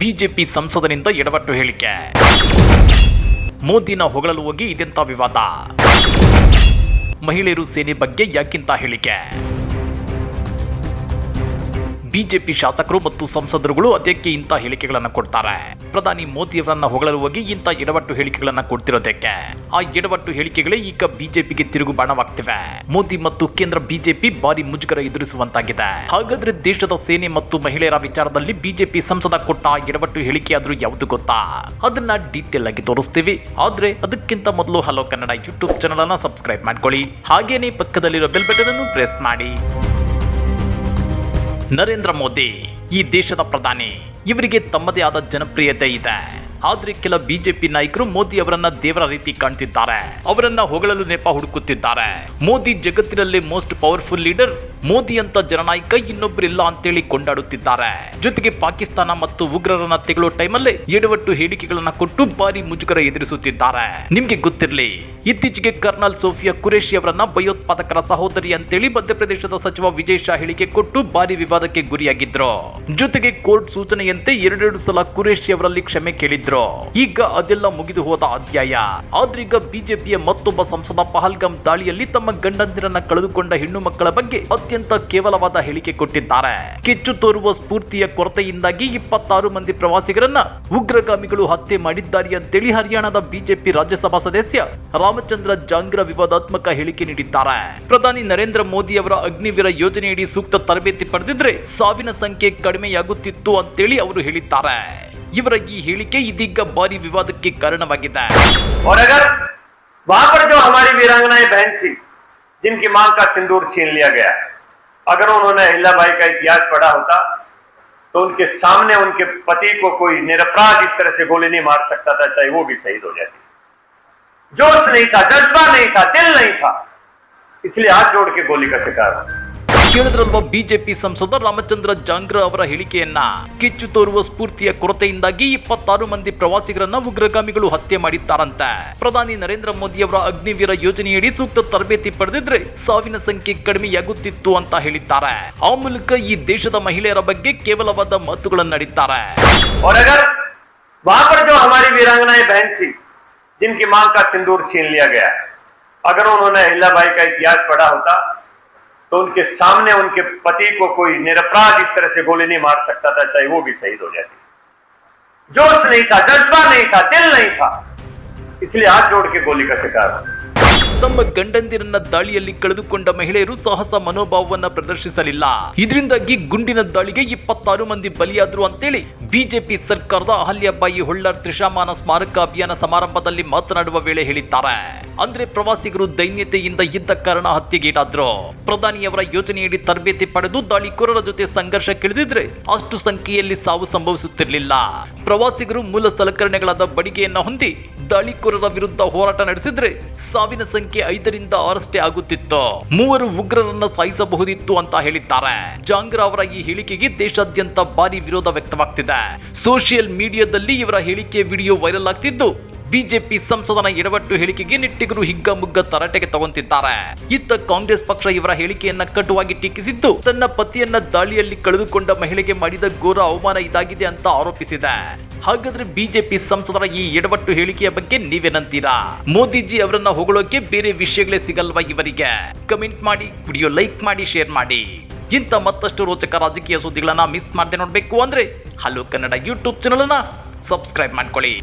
BJP ಸಂಸದನಿಂದ ಎಡವಟ್ಟು ಹೇಳಿಕೆ. ಮೋದಿನ ಹೊಗಳಲು ಹೋಗಿ ಇದೆಂತ ವಿವಾದ? ಮಹಿಳೆಯರು ಸೇನೆ ಬಗ್ಗೆ ಯಾಕಿಂತ ಹೇಳಿಕೆ? ಬಿಜೆಪಿ ಶಾಸಕರು ಮತ್ತು ಸಂಸದರುಗಳು ಅದಕ್ಕೆ ಇಂಥ ಹೇಳಿಕೆಗಳನ್ನು ಕೊಡ್ತಾರೆ. ಪ್ರಧಾನಿ ಮೋದಿಯವರನ್ನ ಹೊಗಳಲು ಹೋಗಿ ಇಂಥ ಎಡವಟ್ಟು ಹೇಳಿಕೆಗಳನ್ನ ಕೊಡ್ತಿರೋದಕ್ಕೆ. ಆ ಎಡವಟ್ಟು ಹೇಳಿಕೆಗಳೇ ಈಗ ಬಿಜೆಪಿಗೆ ತಿರುಗು ಬಾಣವಾಗ್ತಿವೆ. ಮೋದಿ ಮತ್ತು ಕೇಂದ್ರ ಬಿಜೆಪಿ ಭಾರಿ ಮುಜುಗರ ಎದುರಿಸುವಂತಾಗಿದೆ. ಹಾಗಾದ್ರೆ ದೇಶದ ಸೇನೆ ಮತ್ತು ಮಹಿಳೆಯರ ವಿಚಾರದಲ್ಲಿ ಬಿಜೆಪಿ ಸಂಸದ ಕೊಟ್ಟ ಆ ಎಡವಟ್ಟು ಹೇಳಿಕೆ ಆದ್ರೂ ಯಾವುದು ಗೊತ್ತಾ? ಅದನ್ನ ಡೀಟೇಲ್ ಆಗಿ ತೋರಿಸ್ತೀವಿ. ಆದ್ರೆ ಅದಕ್ಕಿಂತ ಮೊದಲು ಹಲೋ ಕನ್ನಡ ಯೂಟ್ಯೂಬ್ ಚಾನಲ್ ಅನ್ನ ಸಬ್ಸ್ಕ್ರೈಬ್ ಮಾಡ್ಕೊಳ್ಳಿ. ಹಾಗೇನೆ ಪಕ್ಕದಲ್ಲಿರೋ ಬೆಲ್ ಬಟನ್ ಅನ್ನು ಪ್ರೆಸ್ ಮಾಡಿ. ನರೇಂದ್ರ ಮೋದಿ ಈ ದೇಶದ ಪ್ರಧಾನಿ ಇವರಿಗೆ ತಮ್ಮದೇ ಆದ ಜನಪ್ರಿಯತೆ ಇದೆ. ಆದ್ರೆ ಕೆಲ ಬಿಜೆಪಿ ನಾಯಕರು ಮೋದಿ ಅವರನ್ನ ದೇವರ ರೀತಿ ಕಾಣ್ತಿದ್ದಾರೆ. ಅವರನ್ನ ಹೊಗಳಲು ನೆಪ ಹುಡುಕುತ್ತಿದ್ದಾರೆ. ಮೋದಿ ಜಗತ್ತಿನಲ್ಲೇ ಮೋಸ್ಟ್ ಪವರ್ಫುಲ್ ಲೀಡರ್ ಮೋದಿ ಅಂತ ಜನನಾಯಕ ಇನ್ನೊಬ್ಬರಿಲ್ಲ ಅಂತೇಳಿ ಕೊಂಡಾಡುತ್ತಿದ್ದಾರೆ. ಜೊತೆಗೆ ಪಾಕಿಸ್ತಾನ ಮತ್ತು ಉಗ್ರರನ್ನ ತೆಗೊಳ್ಳೋ ಟೈಮಲ್ಲೇ ಎಡವಟ್ಟು ಹೇಳಿಕೆಗಳನ್ನ ಕೊಟ್ಟು ಭಾರಿ ಮುಜುಗರ ಎದುರಿಸುತ್ತಿದ್ದಾರೆ. ನಿಮ್ಗೆ ಗೊತ್ತಿರಲಿ, ಇತ್ತೀಚೆಗೆ ಕರ್ನಲ್ ಸೋಫಿಯಾ ಕುರೇಶಿ ಅವರನ್ನ ಭಯೋತ್ಪಾದಕರ ಸಹೋದರಿ ಅಂತೇಳಿ ಮಧ್ಯಪ್ರದೇಶದ ಸಚಿವ ವಿಜಯ್ ಶಾ ಹೇಳಿಕೆ ಕೊಟ್ಟು ಭಾರಿ ವಿವಾದಕ್ಕೆ ಗುರಿಯಾಗಿದ್ರು. ಜೊತೆಗೆ ಕೋರ್ಟ್ ಸೂಚನೆಯಂತೆ ಎರಡೆರಡು ಸಲ ಕುರೇಶಿ ಅವರಲ್ಲಿ ಕ್ಷಮೆ ಕೇಳಿದ್ರು. ಈಗ ಅದೆಲ್ಲ ಮುಗಿದು ಹೋದ ಅಧ್ಯಾಯ. ಆದ್ರೀಗ ಬಿಜೆಪಿಯ ಮತ್ತೊಬ್ಬ ಸಂಸದ ಪಹಲ್ಗಾಮ್ ದಾಳಿಯಲ್ಲಿ ತಮ್ಮ ಗಂಡಂದಿರನ್ನ ಕಳೆದುಕೊಂಡ ಹೆಣ್ಣು ಮಕ್ಕಳ ಬಗ್ಗೆ ಅತ್ಯಂತ ಕೇವಲವಾದ ಹೇಳಿಕೆ ಕೊಟ್ಟಿದ್ದಾರೆ. ಕಿಚ್ಚು ತೋರುವ ಸ್ಫೂರ್ತಿಯ ಕೊರತೆಯಿಂದಾಗಿ ಇಪ್ಪತ್ತಾರು ಮಂದಿ ಪ್ರವಾಸಿಗರನ್ನ ಉಗ್ರಗಾಮಿಗಳು ಹತ್ಯೆ ಮಾಡಿದ್ದಾರೆ ಅಂತೇಳಿ ಹರಿಯಾಣದ ಬಿಜೆಪಿ ರಾಜ್ಯಸಭಾ ಸದಸ್ಯ ರಾಮಚಂದ್ರ ಜಾಂಗ್ರ ವಿವಾದಾತ್ಮಕ ಹೇಳಿಕೆ ನೀಡಿದ್ದಾರೆ. ಪ್ರಧಾನಿ ನರೇಂದ್ರ ಮೋದಿ ಅವರ ಅಗ್ನಿವೀರ ಯೋಜನೆಯಡಿ ಸೂಕ್ತ ತರಬೇತಿ ಪಡೆದಿದ್ರೆ ಸಾವಿನ ಸಂಖ್ಯೆ ಕಡಿಮೆಯಾಗುತ್ತಿತ್ತು ಅಂತೇಳಿ ಅವರು ಹೇಳಿದ್ದಾರೆ. ಇವರ ಈ ಹೇಳಿಕೆ ಇದೀಗ ಭಾರಿ ವಿವಾದಕ್ಕೆ ಕಾರಣವಾಗಿದೆ और अगर वहां पर जो हमारी वीरांगनाएं बहन थी जिनकी मांग का सिंदूर छीन लिया गया अगर उन्होंने अहिल्याबाई का इतिहास पढ़ा होता तो उनके सामने उनके पति को कोई निरपराध इस तरह से गोली नहीं मार सकता था चाहे वो भी शहीद हो जाती जोश नहीं था जज्बा नहीं था दिल नहीं था इसलिए हाथ जोड़ के गोली का शिकार हुआ ಕೇಳಿದ್ರಲ್ವಾ ಬಿಜೆಪಿ ಸಂಸದ ರಾಮಚಂದ್ರ ಜಾಂಗ್ರ ಅವರ ಹೇಳಿಕೆಯನ್ನ ಕಿಚ್ಚು ತೋರುವ ಸ್ಫೂರ್ತಿಯ ಕೊರತೆಯಿಂದಾಗಿ ಇಪ್ಪತ್ತಾರು ಮಂದಿ ಪ್ರವಾಸಿಗರನ್ನ ಉಗ್ರಗಾಮಿಗಳು ಹತ್ಯೆ ಮಾಡಿದ್ದಾರಂತೆ ಪ್ರಧಾನಿ ನರೇಂದ್ರ ಮೋದಿ ಅವರ ಅಗ್ನಿವೀರ ಯೋಜನೆಯಡಿ ಸೂಕ್ತ ತರಬೇತಿ ಪಡೆದಿದ್ರೆ ಸಾವಿನ ಸಂಖ್ಯೆ ಕಡಿಮೆಯಾಗುತ್ತಿತ್ತು ಅಂತ ಹೇಳಿದ್ದಾರೆ ಆ ಮೂಲಕ ಈ ದೇಶದ ಮಹಿಳೆಯರ ಬಗ್ಗೆ ಕೇವಲವಾದ ಮಾತುಗಳನ್ನಾಡಿದ್ದಾರೆ और अगर वहां पर जो हमारी वीरांगनाएं बहन थी जिनकी मांग का सिंदूर छीन लिया गया अगर उन्होंने अहिल्याबाई का इतिहास पढ़ा होता तो उनके सामने उनके पति को कोई निरपराध इस तरह से गोली नहीं मार सकता था, चाहे वो भी शहीद हो जाती जोश नहीं था, जज्बा नहीं था, दिल नहीं था। इसलिए हाथ जोड़ के गोली का शिकार हुआ ತಮ್ಮ ಗಂಡಂದಿರನ್ನ ದಾಳಿಯಲ್ಲಿ ಕಳೆದುಕೊಂಡ ಮಹಿಳೆಯರು ಸಾಹಸ ಮನೋಭಾವವನ್ನ ಪ್ರದರ್ಶಿಸಲಿಲ್ಲ. ಇದರಿಂದಾಗಿ ಗುಂಡಿನ ದಾಳಿಗೆ ಇಪ್ಪತ್ತಾರು ಮಂದಿ ಬಲಿಯಾದ್ರು ಅಂತೇಳಿ ಬಿಜೆಪಿ ಸರ್ಕಾರದ ಅಹಲ್ಯಾಬಾಯಿ ಹೊಳ್ಳರ್ ತ್ರಿಶಾಮಾನ ಸ್ಮಾರಕ ಅಭಿಯಾನ ಸಮಾರಂಭದಲ್ಲಿ ಮಾತನಾಡುವ ವೇಳೆ ಹೇಳಿದ್ದಾರೆ. ಅಂದ್ರೆ ಪ್ರವಾಸಿಗರು ದೈನ್ಯತೆಯಿಂದ ಇದ್ದ ಕಾರಣ ಹತ್ಯೆಗೀಡಾದ್ರು ಪ್ರಧಾನಿಯವರ ಯೋಜನೆಯಡಿ ತರಬೇತಿ ಪಡೆದು ದಾಳಿಕೋರರ ಜೊತೆ ಸಂಘರ್ಷಕ್ಕಿಳಿದಿದ್ರೆ ಅಷ್ಟು ಸಂಖ್ಯೆಯಲ್ಲಿ ಸಾವು ಸಂಭವಿಸುತ್ತಿರಲಿಲ್ಲ. ಪ್ರವಾಸಿಗರು ಮೂಲ ಸಲಕರಣೆಗಳಾದ ಬಡಿಗೆಯನ್ನ ಹೊಂದಿ ದಾಳಿಕೋರರ ವಿರುದ್ಧ ಹೋರಾಟ ನಡೆಸಿದ್ರೆ ಸಾವಿನ ಸಂಖ್ಯೆ ಐದರಿಂದ ಆರಷ್ಟೇ ಆಗುತ್ತಿತ್ತು. ಮೂವರು ಉಗ್ರರನ್ನ ಸಾಯಿಸಬಹುದಿತ್ತು ಅಂತ ಹೇಳಿದ್ದಾರೆ. ಜಾಂಗ್ರಾ ಅವರ ಈ ಹೇಳಿಕೆಗೆ ದೇಶಾದ್ಯಂತ ಭಾರಿ ವಿರೋಧ ವ್ಯಕ್ತವಾಗ್ತಿದೆ. ಸೋಷಿಯಲ್ ಮೀಡಿಯಾದಲ್ಲಿ ಇವರ ಹೇಳಿಕೆ ವಿಡಿಯೋ ವೈರಲ್ ಆಗ್ತಿದ್ದು ಬಿಜೆಪಿ ಸಂಸದನ ಎಡವಟ್ಟು ಹೇಳಿಕೆಗೆ ನೆಟ್ಟಿಗರು ಹಿಗ್ಗಮುಗ್ಗ ತರಾಟೆಗೆ ತಗೊಂತಿದ್ದಾರೆ. ಇತ್ತ ಕಾಂಗ್ರೆಸ್ ಪಕ್ಷ ಇವರ ಹೇಳಿಕೆಯನ್ನ ಕಟುವಾಗಿ ಟೀಕಿಸಿದ್ದು, ತನ್ನ ಪತಿಯನ್ನ ದಾಳಿಯಲ್ಲಿ ಕಳೆದುಕೊಂಡ ಮಹಿಳೆಗೆ ಮಾಡಿದ ಘೋರ ಅವಮಾನ ಇದಾಗಿದೆ ಅಂತ ಆರೋಪಿಸಿದೆ. ಹಾಗಾದ್ರೆ ಬಿಜೆಪಿ ಸಂಸದರ ಈ ಎಡವಟ್ಟು ಹೇಳಿಕೆಯ ಬಗ್ಗೆ ನೀವೇನಂತೀರಾ ಮೋದಿಜಿ ಅವರನ್ನ ಹೊಗಳೋಕೆ ಬೇರೆ ವಿಷಯಗಳೇ ಸಿಗಲ್ವಾ ಇವರಿಗೆ? ಕಮೆಂಟ್ ಮಾಡಿ, ವಿಡಿಯೋ ಲೈಕ್ ಮಾಡಿ, ಶೇರ್ ಮಾಡಿ. ಇಂಥ ಮತ್ತಷ್ಟು ರೋಚಕ ರಾಜಕೀಯ ಸುದ್ದಿಗಳನ್ನ ಮಿಸ್ ಮಾಡದೆ ನೋಡಬೇಕು ಅಂದ್ರೆ ಹಲೋ ಕನ್ನಡ ಯೂಟ್ಯೂಬ್ ಚಾನಲ್ ಅನ್ನ ಸಬ್ಸ್ಕ್ರೈಬ್ ಮಾಡ್ಕೊಳ್ಳಿ.